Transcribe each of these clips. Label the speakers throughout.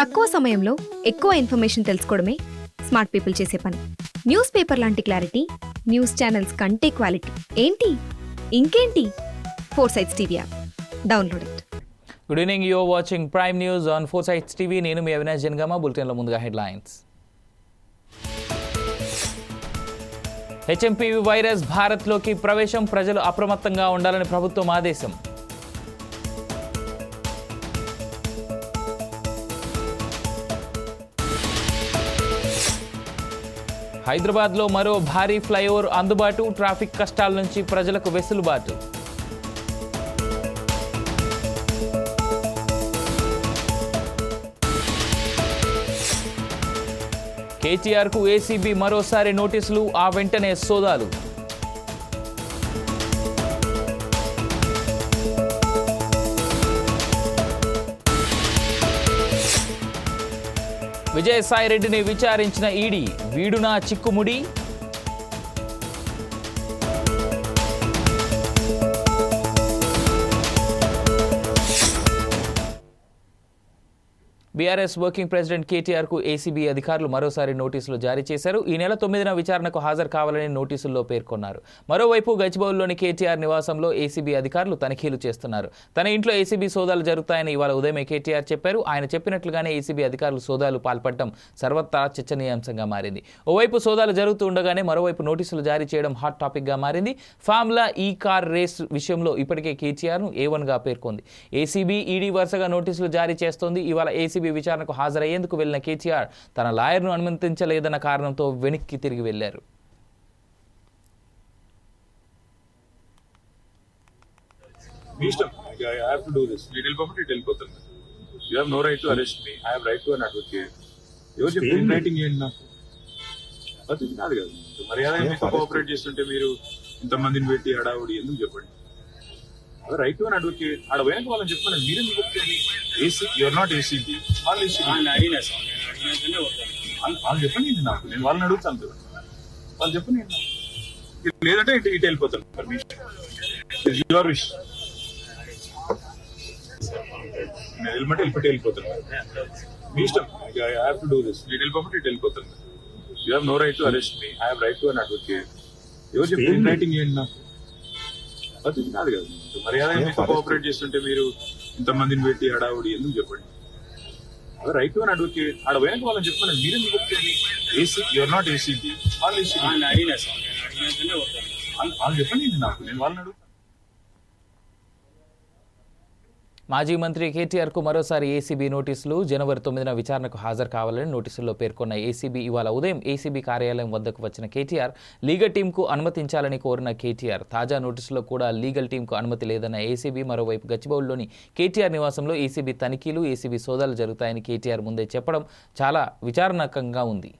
Speaker 1: తక్కువ సమయంలో ఎక్కువ ఇన్ఫర్మేషన్ తెలుసుకోవడమే స్మార్ట్ పీపుల్ చేసే పని. న్యూస్ పేపర్ లాంటి క్లారిటీ న్యూస్ ఛానల్స్ కంటే క్వాలిటీ. ఏంటి? ఇంకేంటి? Four sides TV app. Download it.
Speaker 2: Good evening you're watching prime news on four sides TV నేను మీ అవినాష్ జనగామ బులెటిన్లో ముందుగా హెడ్లైన్స్. హెచ్ఎంపీవీ వైరస్ భారత్లోకి ప్రవేశం ప్రజలు అప్రమత్తంగా ఉండాలని ప్రభుత్వం ఆదేశం. హైదరాబాద్లో మరో భారీ ఫ్లైఓవర్ అందుబాటు ట్రాఫిక్ కష్టాల నుంచి ప్రజలకు వెసులుబాటు. కేటీఆర్కు ఏసీబీ మరోసారి నోటీసులు ఆ వెంటనే సోదాలు. విజయసాయిరెడ్డిని విచారించిన ఈడీ వీడునా చిక్కుముడి బీఆర్ఎస్ వర్కింగ్ ప్రెసిడెంట్ కేటీఆర్కు ఏసీబీ అధికారులు మరోసారి నోటీసులు జారీ చేశారు. ఈ నెల తొమ్మిదిన విచారణకు హాజరు కావాలని నోటీసుల్లో పేర్కొన్నారు. మరోవైపు గచ్చిబౌలిలోని కేటీఆర్ నివాసంలో ఏసీబీ అధికారులు తనిఖీలు చేస్తున్నారు. తన ఇంట్లో ఏసీబీ సోదాలు జరుగుతాయని ఇవాళ ఉదయమే కేటీఆర్ చెప్పారు. ఆయన చెప్పినట్లుగానే ఏసీబీ అధికారులు సోదాలు పాల్పడటం సర్వత్రా చర్చనీయాంశంగా మారింది. ఓవైపు సోదాలు జరుగుతూ ఉండగానే మరోవైపు నోటీసులు జారీ చేయడం హాట్ టాపిక్గా మారింది. ఫార్ములా ఈ కార్ రేస్ విషయంలో ఇప్పటికే కేటీఆర్ను ఏ గా పేర్కొంది. ఏసీబీ ఈడీ వరుసగా నోటీసులు జారీ చేస్తోంది. ఇవాళ ఏసీబీ విచారణకు హాజరయ్యేందుకు వెళ్ళిన కేటీఆర్ తన లాయర్ను అనుమతించలేదన్న కారణంతో వెనక్కి తిరిగి వెళ్ళారు
Speaker 3: మీ ఇష్టం. I have to do this నేను వెళ్ళిపోమంటే ఇటు వెళ్ళిపోతాను you have no right to arrest me I have right to an advocate ఎవరు చెప్పి రైటింగ్ చేయండి నాకు అది కాదు కదా మర్యాద మీతో కోఆపరేట్ చేస్తుంటే మీరు ఇంతమందిని పెట్టి హడావుడి ఎందుకు చెప్పండి? రైట్ టు అన్ అడ్వకేట్ ఆడ పోయాక వాళ్ళని చెప్పమని మీరు ఎందుకు ఏసీ యువర్ నాట్ ఏసీబీ వాళ్ళు ఏసీబీ వాళ్ళు చెప్పండి నాకు. నేను వాళ్ళని అడుగుతాను కదా వాళ్ళు చెప్పండి. లేదంటే ఇటు ఇటు వెళ్ళిపోతాను. పర్మిషన్ యువర్ విష్ నేను వెళ్ళమంటే వెళ్ళిపోతే వెళ్ళిపోతాను. మీ ఇష్టం. I have to do this వెళ్ళిపోమంటే ఇటు వెళ్ళిపోతాను. You have no right to arrest me I have right to an advocate ఎవరు చెప్పి రైటింగ్ చేయండి నాకు? అది కాదు. కదా మర్యాద కోఆపరేట్ చేస్తుంటే మీరు ఇంతమందిని పెట్టి హడావుడి ఎందుకు చెప్పండి? రైట్ టు అన్ అడ్వకేట్ ఆడ పోయాక వాళ్ళని చెప్పమని మీరు ఎందుకు చెప్తే ఏసీ యువర్ నాట్ ఏసీబీ వాళ్ళు ఏసీ వాళ్ళు చెప్పండి నాకు? నేను వాళ్ళని అడుగుతాను
Speaker 2: మాజీ మంత్రి కేటీఆర్కు మరోసారి ఏసీబీ నోటీసులు జనవరి తొమ్మిదిన విచారణకు హాజరు కావాలని నోటీసుల్లో పేర్కొన్న ఏసీబీ ఇవాళ ఉదయం ఏసీబీ కార్యాలయం వద్దకు వచ్చిన కేటీఆర్ లీగల్ టీంకు అనుమతించాలని కోరిన కేటీఆర్. తాజా నోటీసులో కూడా లీగల్ టీంకు అనుమతి లేదన్న ఏసీబీ మరోవైపు గచ్చిబౌలిలోని కేటీఆర్ నివాసంలో ఏసీబీ తనిఖీలు ఏసీబీ సోదాలు జరుగుతాయని కేటీఆర్ ముందే చెప్పడం చాలా విచారణకంగా ఉంది.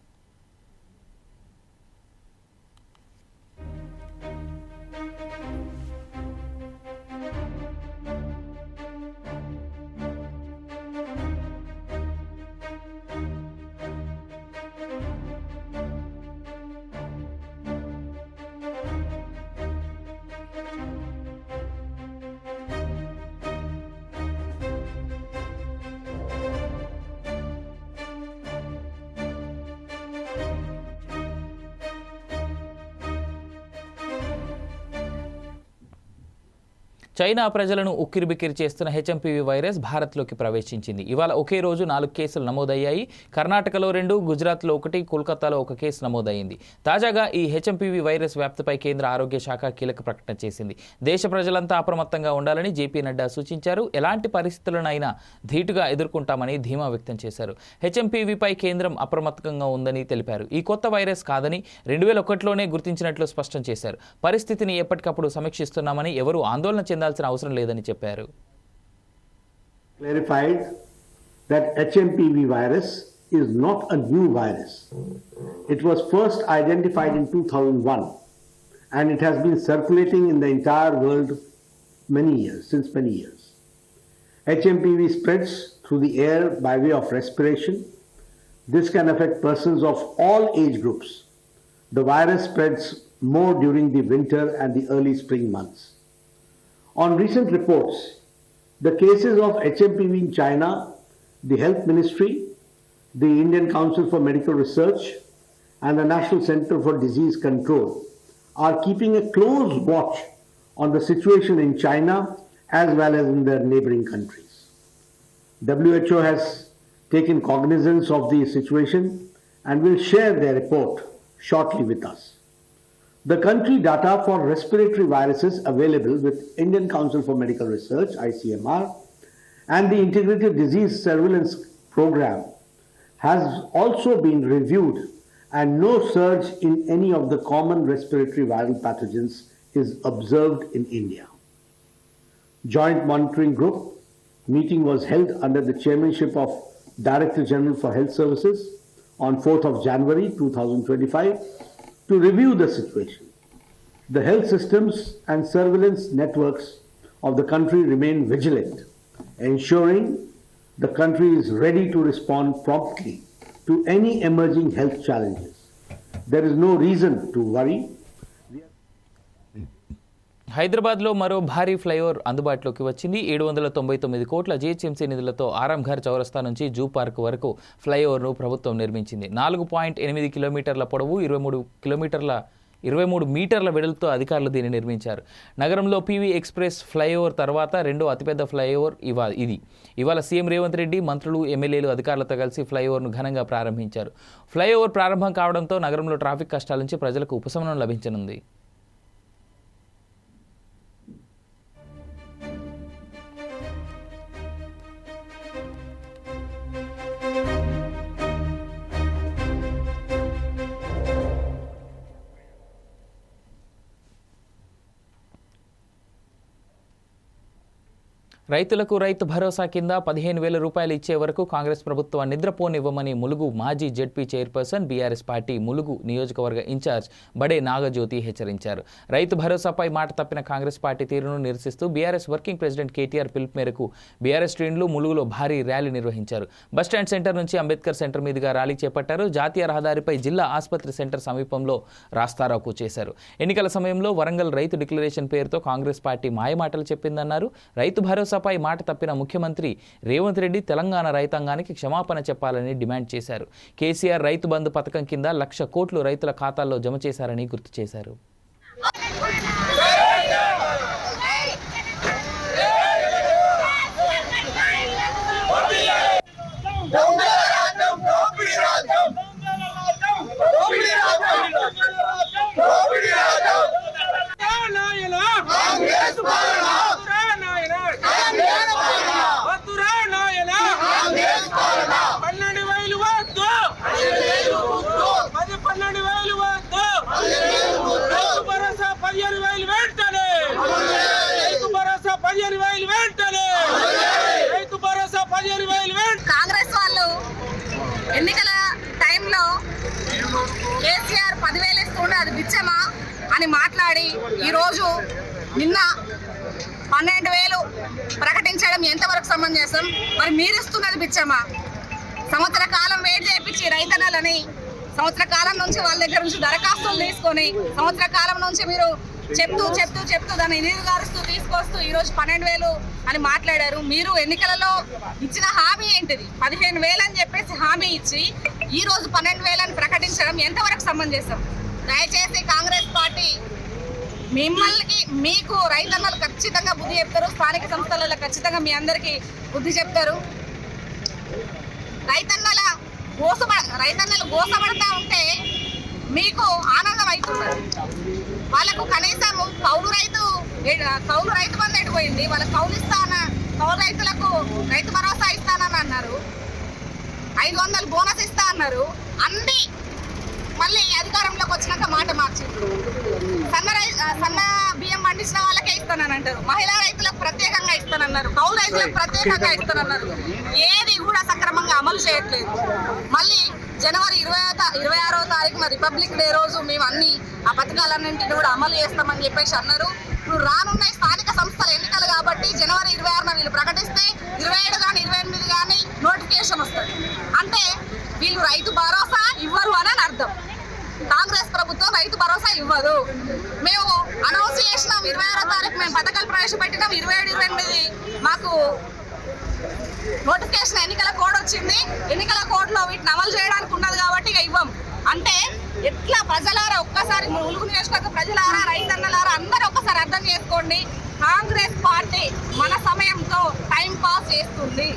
Speaker 2: చైనా ప్రజలను ఉక్కిరిబిక్కిరి చేస్తున్న హెచ్ఎంపీవీ వైరస్ భారత్లోకి ప్రవేశించింది. ఇవాళ ఒకే రోజు నాలుగు కేసులు నమోదయ్యాయి. కర్ణాటకలో రెండు గుజరాత్లో ఒకటి కోల్కతాలో ఒక కేసు నమోదయ్యింది. తాజాగా ఈ హెచ్ఎంపీవీ వైరస్ వ్యాప్తిపై కేంద్ర ఆరోగ్య శాఖ కీలక ప్రకటన చేసింది. దేశ ప్రజలంతా అప్రమత్తంగా ఉండాలని జేపీ నడ్డా సూచించారు. ఎలాంటి పరిస్థితులనైనా ధీటుగా ఎదుర్కొంటామని ధీమా వ్యక్తం చేశారు. హెచ్ఎంపీవీపై కేంద్రం అప్రమత్తంగా ఉందని తెలిపారు. ఈ కొత్త వైరస్ కాదని రెండు వేల ఒకటిలోనే గుర్తించినట్లు స్పష్టం చేశారు. పరిస్థితిని ఎప్పటికప్పుడు సమీక్షిస్తున్నామని ఎవరూ ఆందోళన చెందాల్సిన అవసరం లేదని చెప్పారు
Speaker 4: clarified that HMPV virus is not a new virus. It was first identified in 2001 and it has been circulating in the entire world many years, since many years. HMPV spreads through the air by way of respiration. This can affect persons of all age groups. The virus spreads more during the winter and the early spring months. On recent reports, the cases of HMPV in China, the Health Ministry the Indian Council for Medical Research, and the National Center for Disease Control are keeping a close watch on the situation in China as well as in their neighboring countries. WHO has taken cognizance of the situation and will share their report shortly with us. The country data for respiratory viruses available with Indian Council for Medical Research ICMR and the Integrated Disease Surveillance Program has also been reviewed and no surge in any of the common respiratory viral pathogens is observed in India. Joint Monitoring Group meeting was held under the chairmanship of Director General for Health Services on 4th of January 2025 to review the situation. The health systems and surveillance networks of the country remain vigilant, ensuring the country is ready to respond promptly to any emerging health challenges. There is no reason to worry
Speaker 2: హైదరాబాద్లో మరో భారీ flyover అందుబాటులోకి వచ్చింది. ఏడు వందల తొంభై తొమ్మిది కోట్ల జీహెచ్ఎంసీ నిధులతో ఆరాంఘర్ చౌరస్తా నుంచి జూ పార్క్ వరకు ఫ్లైఓవర్ను ప్రభుత్వం నిర్మించింది. నాలుగు పాయింట్ ఎనిమిది కిలోమీటర్ల పొడవు ఇరవై మూడు కిలోమీటర్ల ఇరవై మూడు మీటర్ల వెడల్తో అధికారులు దీన్ని నిర్మించారు. నగరంలో పీవీ ఎక్స్ప్రెస్ ఫ్లైఓవర్ తర్వాత రెండో అతిపెద్ద ఫ్లైఓవర్ ఇవా ఇది. ఇవాళ సీఎం రేవంత్ రెడ్డి మంత్రులు ఎమ్మెల్యేలు అధికారులతో కలిసి ఫ్లైఓవర్ను ఘనంగా ప్రారంభించారు. ఫ్లైఓవర్ ప్రారంభం కావడంతో నగరంలో ట్రాఫిక్ కష్టాల నుంచి ప్రజలకు ఉపశమనం లభించనుంది. రైతులకు రైతు భరోసా కింద పదిహేను వేల రూపాయలు ఇచ్చే వరకు కాంగ్రెస్ ప్రభుత్వం నిద్రపోనివ్వమని ములుగు మాజీ ZP chairperson BRS party Mulugu నియోజకవర్గ ఇన్ఛార్జ్ బడే నాగజ్యోతి హెచ్చరించారు. రైతు భరోసాపై మాట తప్పిన కాంగ్రెస్ పార్టీ తీరును నిరసిస్తూ బీఆర్ఎస్ వర్కింగ్ ప్రెసిడెంట్ కేటీఆర్ పిలుపు మేరకు బీఆర్ఎస్ శ్రేణులు ములుగులో భారీ ర్యాలీ నిర్వహించారు. బస్టాండ్ సెంటర్ నుంచి అంబేద్కర్ సెంటర్ మీదుగా ర్యాలీ చేపట్టారు. జాతీయ రహదారిపై జిల్లా ఆసుపత్రి సెంటర్ సమీపంలో రాస్తారోకు చేశారు. ఎన్నికల సమయంలో వరంగల్ రైతు డిక్లరేషన్ పేరుతో కాంగ్రెస్ పార్టీ మాయమాటలు చెప్పిందన్నారు. రైతు భరోసాపై మాట తప్పిన ముఖ్యమంత్రి రేవంత్ రెడ్డి తెలంగాణ రైతాంగానికి క్షమాపణ చెప్పాలని డిమాండ్ చేశారు. కేసీఆర్ రైతు బంధు పథకం కింద లక్ష కోట్లు రైతుల ఖాతాల్లో జమ చేశారని గుర్తు చేశారు.
Speaker 5: పన్నెండు వేలు వద్దు పది పన్నెండు వేలు వద్దు రైతు భరోసా పదిహేను వేలు వెంటనే రైతు భరోసా పదిహేను వేలు వెంటనే రైతు భరోసా పదిహేను వేలు వెంటనే
Speaker 6: కాంగ్రెస్ వాళ్ళు ఎన్నికల టైంలో కేసీఆర్ పదివేలు ఇస్తుండే అది బిచ్చమా అని మాట్లాడి ఈరోజు నిన్న పన్నెండు వేలు ప్రకటించడం ఎంతవరకు సమంజసం? మరి మీరు ఇస్తున్నది బిచ్చమా సంవత్సర కాలం వెయిట్ చేయించి రైతన్నలని సంవత్సర కాలం నుంచి వాళ్ళ దగ్గర నుంచి దరఖాస్తులు తీసుకొని సంవత్సర కాలం నుంచి మీరు చెప్తూ చెప్తూ చెప్తూ దాన్ని నీరుగారుస్తూ తీసుకొస్తూ ఈరోజు పన్నెండు వేలు అని మాట్లాడారు. మీరు ఎన్నికలలో ఇచ్చిన హామీ ఏంటిది? పదిహేను వేలు అని చెప్పేసి హామీ ఇచ్చి ఈ రోజు పన్నెండు వేలు అని ప్రకటించడం ఎంతవరకు సమంజసం? దయచేసి కాంగ్రెస్ పార్టీ మిమ్మల్ని మీకు రైతన్నలు ఖచ్చితంగా బుద్ధి చెప్తారు స్థానిక సంస్థలలో ఖచ్చితంగా మీ అందరికీ బుద్ధి చెప్తారు. రైతన్నల గోసపడ రైతన్నలు గోసపడతా ఉంటే మీకు ఆనందం అవుతుంది వాళ్ళకు కనీసం కౌలు రైతు ఏ- కౌలు రైతు బంధు ఎడిపోయింది వాళ్ళకి కౌలు ఇస్తాన? కౌలు రైతులకు రైతు భరోసా ఇస్తానని అన్నారు. ఐదు వందలు బోనస్ ఇస్తా అన్నారు. అన్ని మళ్ళీ అధికారంలోకి వచ్చినాక మాట మార్చిండ్రు. సన్న సన్న బియ్యం పండించిన వాళ్ళకే ఇస్తానని అంటారు. మహిళా రైతులకు ప్రత్యేకంగా ఇస్తానన్నారు. కౌలు రైతులకు ప్రత్యేకంగా ఇస్తానన్నారు. ఏది కూడా సక్రమంగా అమలు చేయట్లేదు. మళ్ళీ జనవరి ఇరవై ఇరవై ఆరో తారీఖున రిపబ్లిక్ డే రోజు మేము అన్ని ఆ పథకాలన్నింటినీ కూడా అమలు చేస్తామని చెప్పేసి అన్నారు. ఇప్పుడు రానున్న స్థానిక సంస్థల ఎన్నికలు కాబట్టి జనవరి ఇరవై ఆరున వీళ్ళు ప్రకటిస్తే ఇరవై ఏడు కానీ ఇరవై ఎనిమిది కానీ నోటిఫికేషన్ వస్తుంది. అంటే వీళ్ళు రైతు భరోసా ఇవ్వరు అని అర్థం. కాంగ్రెస్ ప్రభుత్వం రైతు భరోసా ఇవ్వదు. మేము అనౌన్స్ చేసినాం ఇరవై ఆరో తారీఖు మేము పథకాలు ప్రవేశపెట్టినాం ఇరవై ఏడు ఇరవై ఎనిమిది మాకు నోటిఫికేషన్ ఎన్నికల కోడ్ వచ్చింది. ఎన్నికల కోడ్లో వీటిని అమలు చేయడానికి ఉన్నది కాబట్టి ఇక ఇవ్వం. అంటే ఎట్లా ప్రజలారా? ఒక్కసారి ములుగు నియోజకవర్గ ప్రజలారా రైతన్నలారా అందరూ ఒక్కసారి అర్థం చేసుకోండి. కాంగ్రెస్ పార్టీ మన సమయంతో టైం పాస్ చేస్తుంది.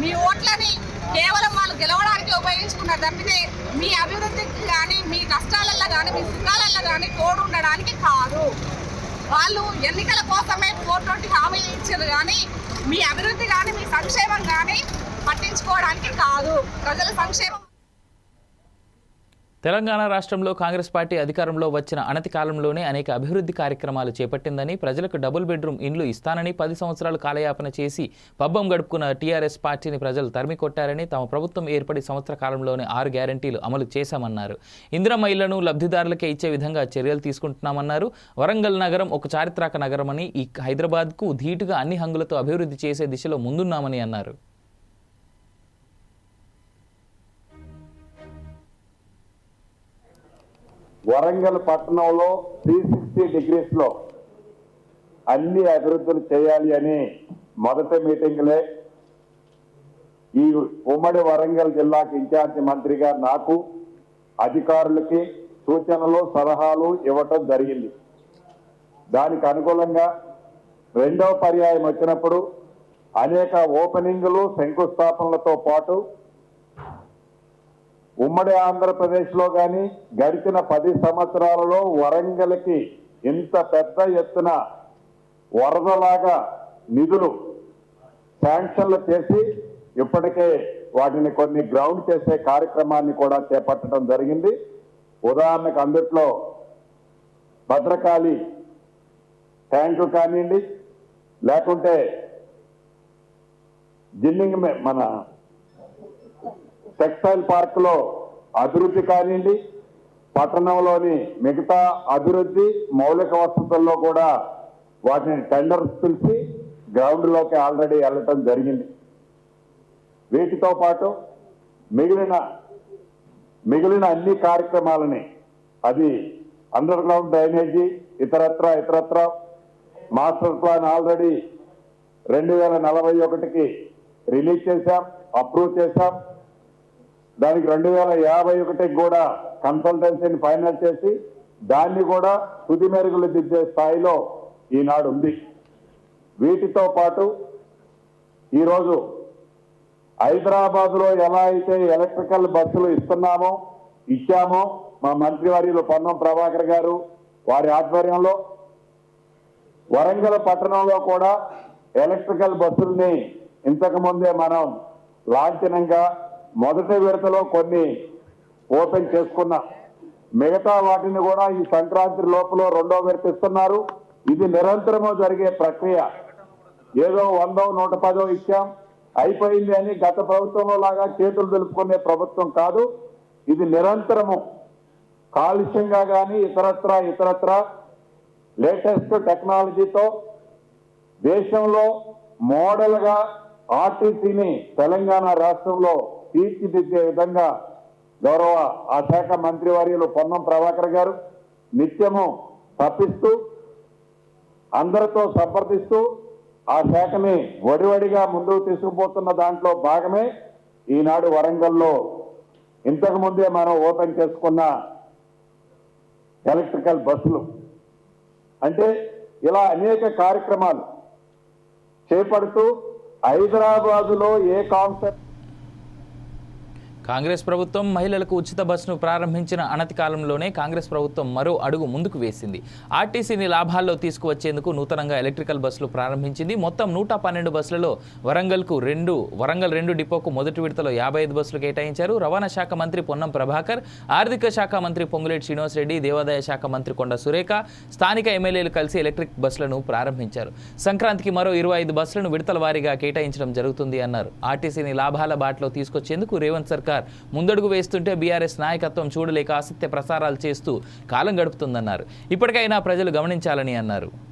Speaker 6: మీ ఓట్లని కేవలం వాళ్ళు గెలవడానికి ఉపయోగించుకున్నారు తప్పితే మీ అభివృద్ధికి కానీ మీ కష్టాలల్లో కానీ మీ సుఖాలల్లో కానీ తోడు ఉండడానికి కాదు. వాళ్ళు ఎన్నికల కోసమే ఫోర్ ట్వంటీ హామీలు ఇచ్చారు కానీ మీ అభివృద్ధి కానీ మీ సంక్షేమం కానీ పట్టించుకోవడానికి కాదు. ప్రజల సంక్షేమం
Speaker 2: తెలంగాణ రాష్ట్రంలో కాంగ్రెస్ పార్టీ అధికారంలో వచ్చిన అనతి కాలంలోనే అనేక అభివృద్ధి కార్యక్రమాలు చేపట్టిందని ప్రజలకు డబుల్ బెడ్రూమ్ ఇండ్లు ఇస్తానని పది సంవత్సరాలు కాలయాపన చేసి పబ్బం గడుపుకున్న టీఆర్ఎస్ పార్టీని ప్రజలు తరిమి కొట్టారని తమ ప్రభుత్వం ఏర్పడి సంవత్సర కాలంలోనే ఆరు గ్యారంటీలు అమలు చేశామన్నారు. ఇందిరమ్మ ఇళ్ళను లబ్ధిదారులకే ఇచ్చే విధంగా చర్యలు తీసుకుంటున్నామన్నారు. వరంగల్ నగరం ఒక చారిత్రక నగరమని ఈ హైదరాబాద్కు ధీటుగా అన్ని హంగులతో అభివృద్ధి చేసే దిశలో ముందున్నామని అన్నారు.
Speaker 7: వరంగల్ పట్టణంలో త్రీ సిక్స్టీ డిగ్రీస్లో అన్ని అభివృద్ధులు చేయాలి అని మొదటి మీటింగ్లే. ఈ ఉమ్మడి వరంగల్ జిల్లాకి ఇన్ఛార్జి మంత్రిగా నాకు అధికారులకి సూచనలు సలహాలు ఇవ్వటం జరిగింది. దానికి అనుకూలంగా రెండవ పర్యాయం వచ్చినప్పుడు అనేక ఓపెనింగ్లు శంకుస్థాపనలతో పాటు ఉమ్మడి ఆంధ్రప్రదేశ్లో కానీ గడిచిన పది సంవత్సరాలలో వరంగల్కి ఇంత పెద్ద ఎత్తున వరదలాగా నిధులు శాంక్షన్లు చేసి ఇప్పటికే వాటిని కొన్ని గ్రౌండ్ చేసే కార్యక్రమాన్ని కూడా చేపట్టడం జరిగింది. ఉదాహరణకు అందుట్లో భద్రకాళి ట్యాంకు కానివ్వండి లేకుంటే జిన్నింగ్ మే- మన టెక్స్టైల్ పార్క్లో అభివృద్ధి కానివ్వండి పట్టణంలోని మిగతా అభివృద్ధి మౌలిక వసతుల్లో కూడా వాటిని టెండర్స్ పిలిచి గ్రౌండ్లోకి ఆల్రెడీ వెళ్ళటం జరిగింది. వీటితో పాటు మిగిలిన మిగిలిన అన్ని కార్యక్రమాలని అది అండర్ గ్రౌండ్ డ్రైనేజీ ఇతరత్ర ఇతరత్ర మాస్టర్ ప్లాన్ ఆల్రెడీ రెండు వేల నలభై ఒకటికి రిలీజ్ చేశాం అప్రూవ్ చేశాం. దానికి రెండు వేల యాభై ఒకటికి కూడా కన్సల్టెన్సీని ఫైనల్ చేసి దాన్ని కూడా తుది మెరుగులు దిద్దే స్థాయిలో ఈనాడు ఉంది. వీటితో పాటు ఈరోజు హైదరాబాద్లో ఎలా అయితే ఎలక్ట్రికల్ బస్సులు ఇస్తున్నామో ఇచ్చామో మా మంత్రివర్యులు పొన్నం ప్రభాకర్ గారు వారి ఆధ్వర్యంలో వరంగల్ పట్టణంలో కూడా ఎలక్ట్రికల్ బస్సుల్ని ఇంతకుముందే మనం లాంఛనంగా మొదటి విడతలో కొన్ని ఓపెన్ చేసుకున్నా మిగతా వాటిని కూడా ఈ సంక్రాంతి లోపల రెండో విడత ఇస్తున్నారు. ఇది నిరంతరము జరిగే ప్రక్రియ. ఏదో వందో నూట పదో ఇచ్చాం. అయిపోయింది అని గత ప్రభుత్వంలో లాగా చేతులు దులుపుకునే ప్రభుత్వం కాదు. ఇది నిరంతరము. కాలుష్యంగా కానీ ఇతరత్ర ఇతరత్ర లేటెస్ట్ టెక్నాలజీతో దేశంలో మోడల్గా ఆర్టీసీని తెలంగాణ రాష్ట్రంలో తీర్చిదిద్దే విధంగా గౌరవ ఆ శాఖ మంత్రివర్యులు పొన్నం ప్రభాకర్ గారు నిత్యము తప్పిస్తూ అందరితో సంప్రదిస్తూ ఆ శాఖని వడివడిగా ముందుకు తీసుకుపోతున్న దాంట్లో భాగమే ఈనాడు వరంగల్లో ఇంతకు ముందే మనం ఓపెన్ చేసుకున్న ఎలక్ట్రికల్ బస్సులు. అంటే ఇలా అనేక కార్యక్రమాలు చేపడుతూ హైదరాబాదులో ఏ కాన్సెప్ట్
Speaker 2: కాంగ్రెస్ ప్రభుత్వం మహిళలకు ఉచిత బస్సును ప్రారంభించిన అనతి కాలంలోనే కాంగ్రెస్ ప్రభుత్వం మరో అడుగు ముందుకు వేసింది. ఆర్టీసీని లాభాల్లో తీసుకువచ్చేందుకు నూతనంగా ఎలక్ట్రికల్ బస్సులు ప్రారంభించింది. మొత్తం నూట పన్నెండు బస్సులలో వరంగల్కు రెండు వరంగల్ రెండు డిపోకు మొదటి విడతలో యాభై ఐదు బస్సులు కేటాయించారు. రవాణా శాఖ మంత్రి పొన్నం ప్రభాకర్ ఆర్థిక శాఖ మంత్రి పొంగులేటి శ్రీనివాస్ రెడ్డి దేవాదాయ శాఖ మంత్రి కొండ సురేఖ స్థానిక ఎమ్మెల్యేలు కలిసి ఎలక్ట్రిక్ బస్సులను ప్రారంభించారు. సంక్రాంతికి మరో ఇరవై ఐదు బస్సులను విడతల వారీగా కేటాయించడం జరుగుతుంది అన్నారు. ఆర్టీసీని లాభాల బాటలో తీసుకొచ్చేందుకు రేవంత్ సర్కార్ ముందడుగు వేస్తుంటే బీఆర్ఎస్ నాయకత్వం చూడలేక అసత్య ప్రసారాలు చేస్తూ కాలం గడుపుతుందన్నారు. ఇప్పటికైనా ప్రజలు గమనించాలని అన్నారు.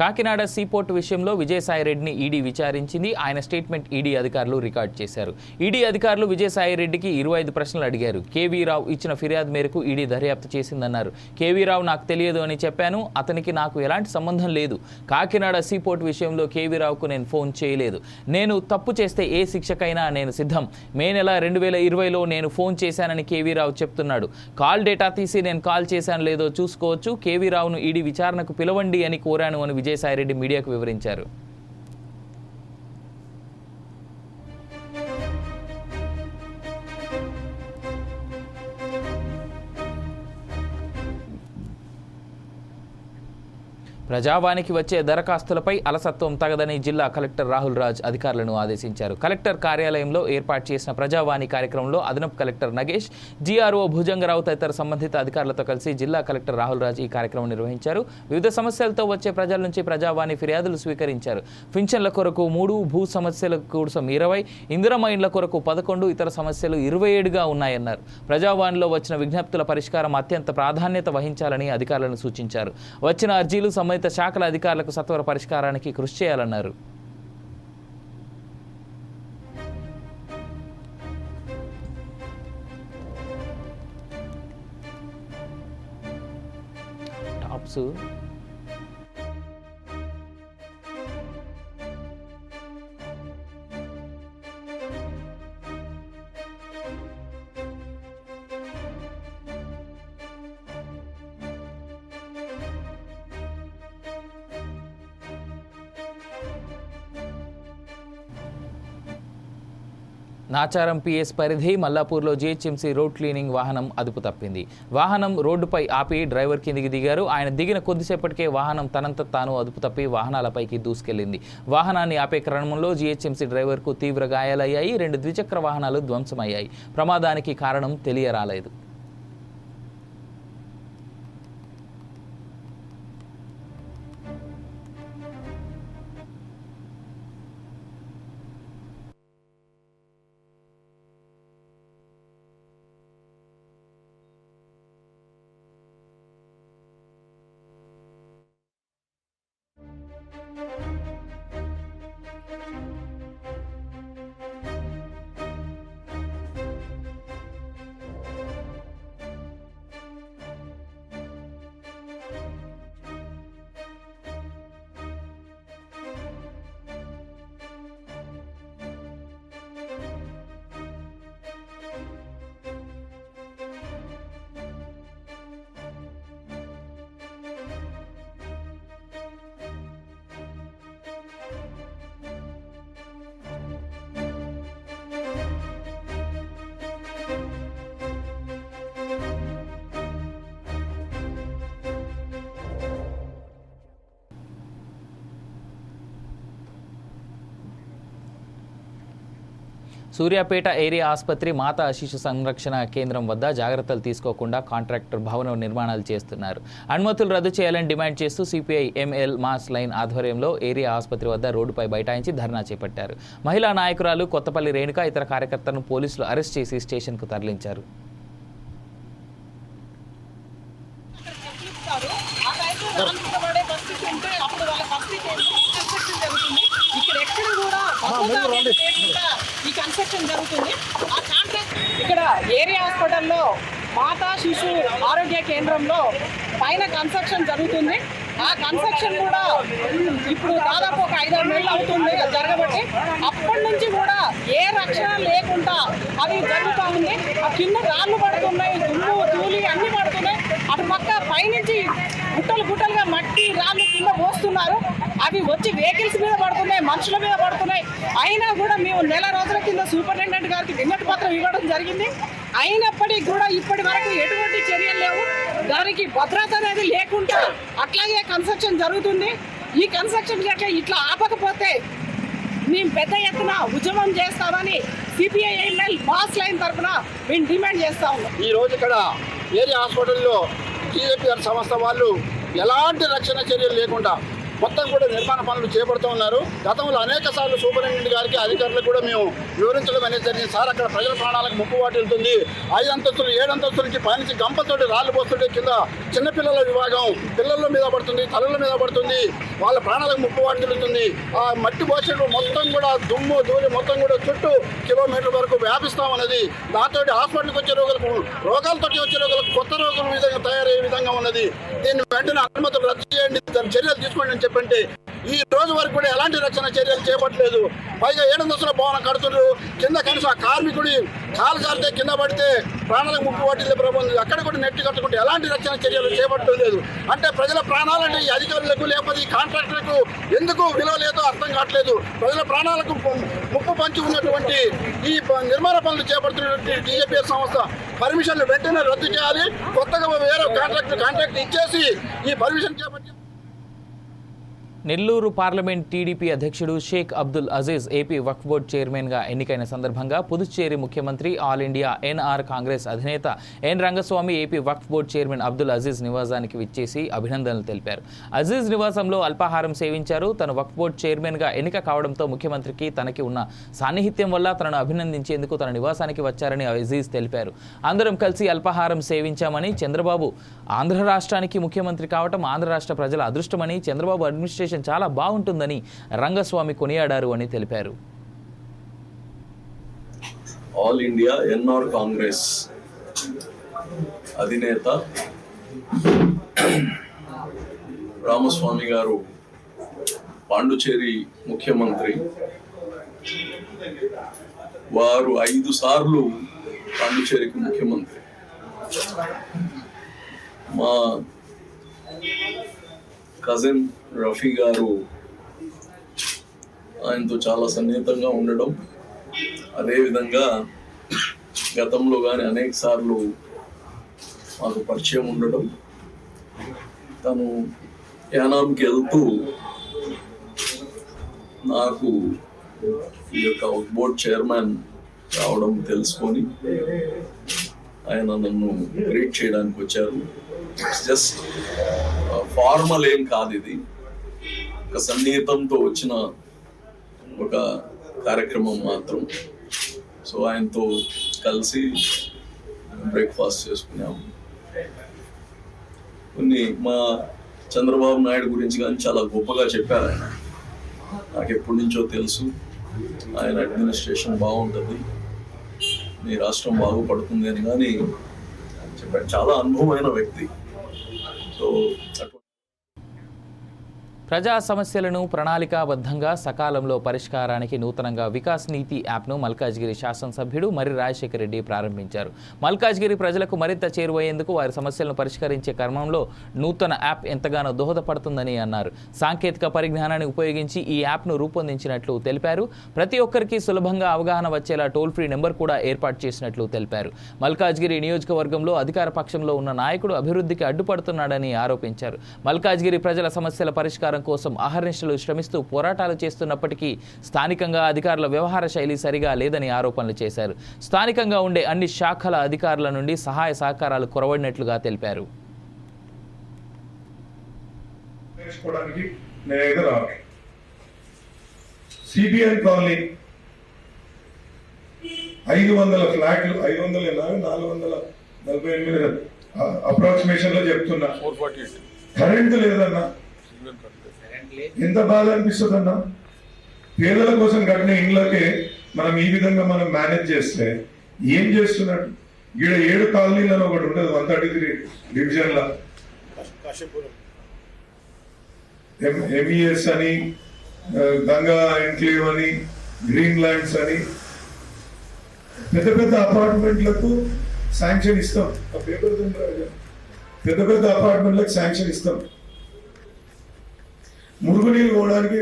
Speaker 2: కాకినాడ సీపోర్ట్ విషయంలో విజయసాయిరెడ్డిని ఈడీ విచారించింది. ఆయన స్టేట్మెంట్ ఈడీ అధికారులు రికార్డ్ చేశారు. ఈడీ అధికారులు విజయసాయిరెడ్డికి ఇరవై ఐదు ప్రశ్నలు అడిగారు. కేవీ రావు ఇచ్చిన ఫిర్యాదు మేరకు ఈడీ దర్యాప్తు చేసిందన్నారు. కేవీ రావు నాకు తెలియదు అని చెప్పాను. అతనికి నాకు ఎలాంటి సంబంధం లేదు. కాకినాడ సీపోర్ట్ విషయంలో కేవీ రావుకు నేను ఫోన్ చేయలేదు. నేను తప్పు చేస్తే ఏ శిక్షకైనా నేను సిద్ధం. మే నెల రెండు వేల ఇరవైలో నేను ఫోన్ చేశానని కేవీరావు చెప్తున్నాడు. కాల్ డేటా తీసి నేను కాల్ చేశాను లేదో చూసుకోవచ్చు. కేవీరావును ఈడీ విచారణకు పిలవండి అని కోరాను అని విజయసాయిరెడ్డి మీడియాకు వివరించారు. ప్రజావానికి వచ్చే దరఖాస్తులపై అలసత్వం తగదని జిల్లా కలెక్టర్ రాహుల్ రాజ్ అధికారులను ఆదేశించారు. కలెక్టర్ కార్యాలయంలో ఏర్పాటు చేసిన ప్రజావాణి కార్యక్రమంలో అదనపు కలెక్టర్ నగేష్ జీఆర్ఓ భుజంగరావు తదితర సంబంధిత అధికారులతో కలిసి జిల్లా కలెక్టర్ రాహుల్ రాజ్ ఈ కార్యక్రమం నిర్వహించారు. వివిధ సమస్యలతో వచ్చే ప్రజల నుంచి ప్రజావాణి ఫిర్యాదులు స్వీకరించారు. పింఛన్ల కొరకు మూడు భూ సమస్యల కోసం ఇరవై ఇందిరమైన్ల కొరకు పదకొండు ఇతర సమస్యలు ఇరవై ఏడుగా ఉన్నాయన్నారు. ప్రజావాణిలో వచ్చిన విజ్ఞప్తుల పరిష్కారం అత్యంత ప్రాధాన్యత వహించాలని అధికారులను సూచించారు. వచ్చిన అర్జీలు సంబంధిత శాఖల అధికారులకు సత్వర పరిష్కారానికి కృషి చేయాలన్నారు. టాప్స్ నాచారం పిఎస్ పరిధి మల్లాపూర్లో జీహెచ్ఎంసీ రోడ్ క్లీనింగ్ వాహనం అదుపు తప్పింది. వాహనం రోడ్డుపై ఆపి డ్రైవర్ కిందికి దిగారు. ఆయన దిగిన కొద్దిసేపటికే వాహనం తనంత తాను అదుపు తప్పి వాహనాలపైకి దూసుకెళ్ళింది వాహనాన్ని ఆపే క్రమంలో జీహెచ్ఎంసీ డ్రైవర్కు తీవ్ర గాయాలయ్యాయి. రెండు ద్విచక్ర వాహనాలు ధ్వంసమయ్యాయి. ప్రమాదానికి కారణం తెలియరాలేదు. సూర్యాపేట ఏరియా ఆసుపత్రి మాతా శిశు సంరక్షణ కేంద్రం వద్ద జాగ్రత్తలు తీసుకోకుండా కాంట్రాక్టర్ భవన నిర్మాణాలు చేస్తున్నారు. అనుమతులు రద్దు చేయాలని డిమాండ్ చేస్తూ సిపిఐ ఎంఎల్ మాస్ లైన్ ఆధ్వర్యంలో ఏరియా ఆసుపత్రి వద్ద రోడ్డుపై బైఠాయించి ధర్నా చేపట్టారు. మహిళా నాయకురాలు కొత్తపల్లి రేణుక ఇతర కార్యకర్తలను పోలీసులు అరెస్ట్ చేసి స్టేషన్కు తరలించారు
Speaker 8: ఇస్తారు. ఆ టైంలో రానుకుంటూ పడే పరిస్థితి ఉంటే అప్పుడు వాళ్ళ పరిస్థితి ఏంటి? కన్స్ట్రక్షన్ జరుగుతుంది ఇక్కడ ఎక్కడ కూడా బహుశా లేకుండా ఈ కన్స్ట్రక్షన్ జరుగుతుంది. ఆ కాంట్రాక్ట్ ఇక్కడ ఏరియా హాస్పిటల్లో మాతా శిశు ఆరోగ్య కేంద్రంలో పైన కన్స్ట్రక్షన్ జరుగుతుంది. ఆ కన్స్ట్రక్షన్ కూడా ఇప్పుడు దాదాపు ఒక ఐదారు నెలలు అవుతుంది జరగబట్టి. అప్పటి నుంచి కూడా ఏ రక్షణ లేకుండా అది జరుగుతూ ఉంది. ఆ కింద రాళ్ళు పడుతున్నాయి దుమ్ము ధూళి అన్ని పడుతున్నాయి. అటు పక్క పైనుంచి గుట్టలు గుట్టలుగా మట్టి రాళ్ళు కింద పోస్తున్నారు. అవి వచ్చి వెహికల్స్ మీద పడుతున్నాయి మనుషుల మీద పడుతున్నాయి. అయినా కూడా మేము నెల రోజుల కింద సూపరింటెండెంట్ గారికి విన్నతి పత్రం ఇవ్వడం జరిగింది. అయినప్పటికీ కూడా ఇప్పటి వరకు ఎటువంటి చర్యలు లేవు. దానికి భద్రత అనేది లేకుండా అట్లాగే కన్స్ట్రక్షన్ జరుగుతుంది. ఈ కన్స్ట్రక్షన్ గట్ల ఇట్లా ఆపకపోతే మేము పెద్ద ఎత్తున ఉద్యమం చేస్తామని సిపిఐఎంఎల్ మాస్ లైన్ తరఫున మేము డిమాండ్ చేస్తా ఉన్నాం.
Speaker 9: ఈ రోజు ఇక్కడ ఏరియా హాస్పిటల్లో టీఏపీఆర్ సంస్థ వాళ్ళు ఎలాంటి రక్షణ చర్యలు లేకుండా మొత్తం కూడా నిర్మాణ పనులు చేపడుతూ ఉన్నారు. గతంలో అనేక సార్లు సూపరింటెండెంట్ గారికి అధికారులకు కూడా మేము వివరించడం అనేది జరిగింది. సార్ అక్కడ ప్రజల ప్రాణాలకు ముప్పు వాటిల్తుంది ఐదు అంతస్తులు ఏడు అంతస్తులకి పైనుంచి గంపతోటి రాళ్ళు పోస్తుంటే కింద చిన్నపిల్లల విభాగం పిల్లల మీద పడుతుంది తలల మీద పడుతుంది. వాళ్ళ ప్రాణాలకు ముప్పు వాటిల్లుతుంది. ఆ మట్టి పోషకులు మొత్తం కూడా దుమ్ము ధూళి మొత్తం కూడా చుట్టూ కిలోమీటర్ వరకు వ్యాపిస్తాం ఉన్నది దాంతో హాస్పిటల్కి వచ్చే రోగులకు రోగాలతో వచ్చే రోగులకు కొత్త రోగుల విధంగా తయారయ్యే విధంగా ఉన్నది. దీన్ని వెంటనే అనుమతులు రద్దు చేయండి. దాని చర్యలు తీసుకోండి అని చెప్పంటే ఈ రోజు వరకు కూడా ఎలాంటి రక్షణ చర్యలు చేపట్టలేదు. పైగా ఏడు దశల భవనం కడుతున్నారు. కింద కనీసం ఆ కార్మికుడి కాలు జారితే కింద పడితే ప్రాణాలకు ముప్పు పట్టింది ప్రభుత్వం. అక్కడ కూడా నెట్టి కట్టుకుంటే ఎలాంటి రక్షణ చర్యలు చేపట్టలేదు. అంటే ప్రజల ప్రాణాలంటే ఈ అధికారులకు లేకపోతే ఈ కాంట్రాక్టర్లకు ఎందుకు విలువ లేదో అర్థం కావట్లేదు. ప్రజల ప్రాణాలకు ముప్పు పంచి ఉన్నటువంటి ఈ ప- నిర్మాణ పనులు చేపడుతున్నటువంటి టీజేపీఎస్ సంస్థ పర్మిషన్లు వెంటనే రద్దు చేయాలి. కొత్తగా వేరే కాంట్రాక్ట్ కాంట్రాక్ట్ ఇచ్చేసి ఈ పర్మిషన్ చేపట్టి
Speaker 2: నెల్లూరు పార్లమెంట్ టీడీపీ అధ్యక్షుడు షేక్ అబ్దుల్ అజీజ్ ఏపీ వక్ఫ్ బోర్డు చైర్మన్గా ఎన్నికైన సందర్భంగా పుదుచ్చేరి ముఖ్యమంత్రి ఆల్ ఇండియా ఎన్ఆర్ కాంగ్రెస్ అధినేత N Rangaswamy AP Waqf board chairman Abdul Aziz నివాసానికి విచ్చేసి అభినందనలు తెలిపారు. అజీజ్ నివాసంలో అల్పాహారం సేవించారు. తను వక్ఫ్ బోర్డు చైర్మన్గా ఎన్నిక కావడంతో ముఖ్యమంత్రికి తనకి ఉన్న సాన్నిహిత్యం వల్ల తనను అభినందించేందుకు తన నివాసానికి వచ్చారని అజీజ్ తెలిపారు. అందరం కలిసి అల్పాహారం సేవించామని చంద్రబాబు ఆంధ్ర రాష్ట్రానికి ముఖ్యమంత్రి కావటం ఆంధ్ర రాష్ట్ర ప్రజల అదృష్టమని చంద్రబాబు అడ్మినిస్ట్రేషన్ చాలా బాగుంటుందని రంగస్వామి కొనియాడారు అని తెలిపారు.
Speaker 10: ఆల్ ఇండియా ఎన్ఆర్ కాంగ్రెస్ అధినేత రామస్వామి గారు పాండుచేరి ముఖ్యమంత్రి వారు ఐదు సార్లు పాండుచేరికి ముఖ్యమంత్రి. మా కజిన్ రఫీ గారు ఆయనతో చాలా సన్నిహితంగా ఉండడం అదేవిధంగా గతంలో కానీ అనేక సార్లు మాకు పరిచయం ఉండడం. తను యానాంకి వెళ్తూ నాకు ఈ యొక్క బోర్డ్ చైర్మన్ రావడం తెలుసుకొని ఆయన నన్ను గ్రీట్ చేయడానికి వచ్చారు. జస్ట్ ఫార్మల్ uh, ఏం కాదు ఇది. ఒక సన్నిహితంతో వచ్చిన ఒక కార్యక్రమం మాత్రం. సో ఆయనతో కలిసి బ్రేక్ఫాస్ట్ చేసుకున్నాము కొన్ని మా చంద్రబాబు నాయుడు గురించి కానీ చాలా గొప్పగా చెప్పారు ఆయన. నాకు ఎప్పటి నుంచో తెలుసు. ఆయన అడ్మినిస్ట్రేషన్ బాగుంటుంది. మీ రాష్ట్రం బాగుపడుతుంది అని కానీ చెప్పారు. చాలా అనుభవమైన వ్యక్తి. సో అటు
Speaker 2: ప్రజా సమస్యలను ప్రణాళికాబద్ధంగా సకాలంలో పరిష్కారానికి నూతనంగా వికాస్ నీతి యాప్ను మల్కాజ్గిరి శాసనసభ్యుడు మర్రి రాజశేఖర రెడ్డి ప్రారంభించారు. మల్కాజ్గిరి ప్రజలకు మరింత చేరువయ్యేందుకు వారి సమస్యలను పరిష్కరించే క్రమంలో నూతన యాప్ ఎంతగానో దోహదపడుతుందని అన్నారు. సాంకేతిక పరిజ్ఞానాన్ని ఉపయోగించి ఈ యాప్ను రూపొందించినట్లు తెలిపారు. ప్రతి ఒక్కరికి సులభంగా అవగాహన వచ్చేలా టోల్ ఫ్రీ నెంబర్ కూడా ఏర్పాటు చేసినట్లు తెలిపారు. మల్కాజ్గిరి నియోజకవర్గంలో అధికార పక్షంలో ఉన్న నాయకుడు అభివృద్ధికి అడ్డుపడుతున్నాడని ఆరోపించారు. మల్కాజ్గిరి ప్రజల సమస్యల పరిష్కారం కోసం అహర్నిశలు శ్రమిస్తూ పోరాటాలు చేస్తున్నప్పటికీ స్థానికంగా అధికారుల వ్యవహార శైలి సరిగా లేదని ఆరోపణలు చేశారు. స్థానికంగా ఉండే అన్ని శాఖల అధికారుల నుండి సహాయ సహకారాలు కొరవడినట్లుగా తెలిపారు.
Speaker 11: కాలనీ ఐదు వందల ఫ్లాట్లు ఐదు వందల నాలుగు వందల నలభై ఎనిమిది అప్రాక్సిమేషన్లో చెప్తున్నా కరెంట్ లేదన్నా ఎంత బాధ అనిపిస్తుంది అన్న? పేదల కోసం కట్టిన ఇండ్లకే మనం ఈ విధంగా మనం మేనేజ్ చేస్తే ఏం చేస్తున్నట్టు ఈడ ఏడు కాలనీలలో ఒకటి ఉంటుంది వన్ థర్టీ త్రీ డివిజన్ లా ఎంఈఎస్ అని ఆ, గంగా ఎన్క్లేవ్ అని గ్రీన్ ల్యాండ్స్ అని. పెద్ద పెద్ద అపార్ట్మెంట్లకు శాంక్షన్ ఇస్తాం. పేపర్? పెద్ద పెద్ద అపార్ట్మెంట్లకు శాంక్షన్ ఇస్తాం. మురుగునీళ్ళు పోవడానికి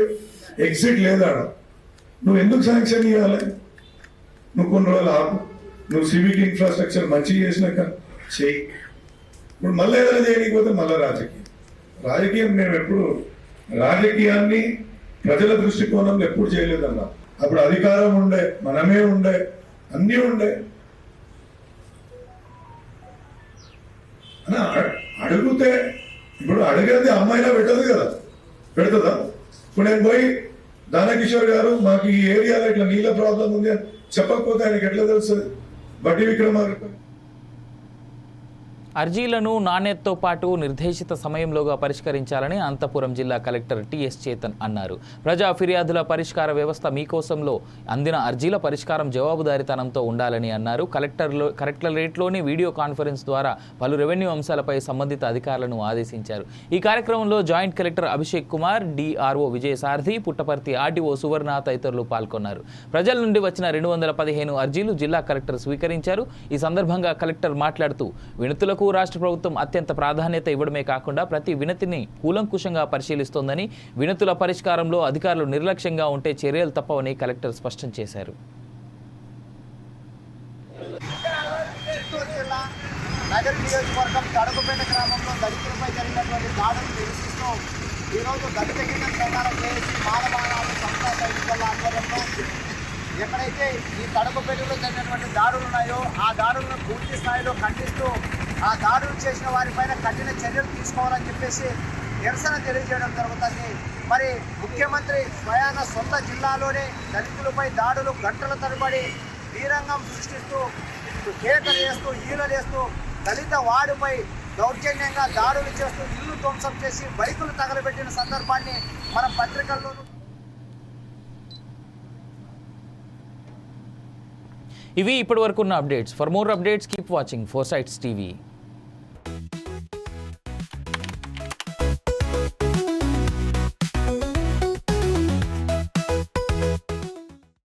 Speaker 11: ఎగ్జిట్ లేదాడ నువ్వు ఎందుకు శాంక్షన్ ఇవ్వాలి? నువ్వు కొన్ని రోజులు ఆపు. నువ్వు సివిక్ ఇన్ఫ్రాస్ట్రక్చర్ మంచిగా చేసినాక చెయ్యి ఇప్పుడు మళ్ళీ ఏదైనా చేయకపోతే మళ్ళీ రాజకీయం. రాజకీయం మేము ఎప్పుడు రాజకీయాన్ని ప్రజల దృష్టికోణంలో ఎప్పుడు చేయలేదన్నా. అప్పుడు అధికారం ఉండే మనమే ఉండే అన్నీ ఉండే. అని అడిగితే ఇప్పుడు అడిగేది అమ్మాయిలా పెట్టదు కదా. పెడుతుందా? ఇప్పుడు నేను పోయి దానకిషోర్ గారు మాకు ఈ ఏరియాలో ఇట్లా నీళ్ళ ప్రాబ్లం ఉంది అని చెప్పకపోతే ఆయనకి ఎట్లా తెలుస్తుంది? బట్టి విక్రమార్క.
Speaker 2: అర్జీలను నాణ్యతతో పాటు నిర్దేశిత సమయంలోగా పరిష్కరించాలని అంతపురం జిల్లా కలెక్టర్ టిఎస్ చేతన్ అన్నారు. ప్రజా ఫిర్యాదుల పరిష్కార వ్యవస్థ మీకోసంలో అందిన అర్జీల పరిష్కారం జవాబుదారితనంతో ఉండాలని అన్నారు. కలెక్టర్లో కలెక్టరేట్లోని వీడియో కాన్ఫరెన్స్ ద్వారా పలు రెవెన్యూ అంశాలపై సంబంధిత అధికారులను ఆదేశించారు. ఈ కార్యక్రమంలో joint collector Abhishek Kumar DRO Vijayasarathi Puttaparthi RDO Suvarna తదితరులు పాల్గొన్నారు. ప్రజల నుండి వచ్చిన రెండు వందల పదిహేను అర్జీలు జిల్లా కలెక్టర్ స్వీకరించారు. ఈ సందర్భంగా కలెక్టర్ మాట్లాడుతూ వినతులకు రాష్ట్ర ప్రభుత్వం అత్యంత ప్రాధాన్యత ఇవ్వడమే కాకుండా ప్రతి వినతిని కూలంకుషంగా పరిశీలిస్తోందని వినతుల పరిష్కారంలో అధికారులు నిర్లక్ష్యంగా ఉంటే చర్యలు తప్పవని కలెక్టర్ స్పష్టం చేశారు.
Speaker 12: చిత్తూరు నగర నియోజకవర్గం తడకపేట గ్రామంలో దళితులపై జరిగినటువంటి దాడులు నిరసిస్తూ ఈరోజు దళిత గిన్నె ప్రకారం చేసి మానవాణాలు సంస్థా సైనికుల ఆధ్వర్యంలో ఎక్కడైతే ఈ తడకపేటలో జరిగినటువంటి దాడులు ఉన్నాయో ఆ దాడులను పూర్తి స్థాయిలో ఖండిస్తూ ఆ దాడులు చేసిన వారిపైన కఠిన చర్యలు తీసుకోవాలని చెప్పేసి నిరసన తెలియజేయడం జరుగుతుంది. మరి ముఖ్యమంత్రి స్వయాన సొంత జిల్లాలోనే దళితులపై దాడులు గంటల తరబడి వీరంగం సృష్టిస్తూ కేకలు వేస్తూ ఈలలు వేస్తూ దళిత వాడిపై దౌర్జన్యంగా దాడులు చేస్తూ ఇల్లు ధ్వంసం చేసి బైకులు తగలబెట్టిన సందర్భాన్ని మన పత్రికల్లోనూ
Speaker 2: ఇవి ఇప్పటివరకు ఉన్న updates. For more updates keep watching four sides TV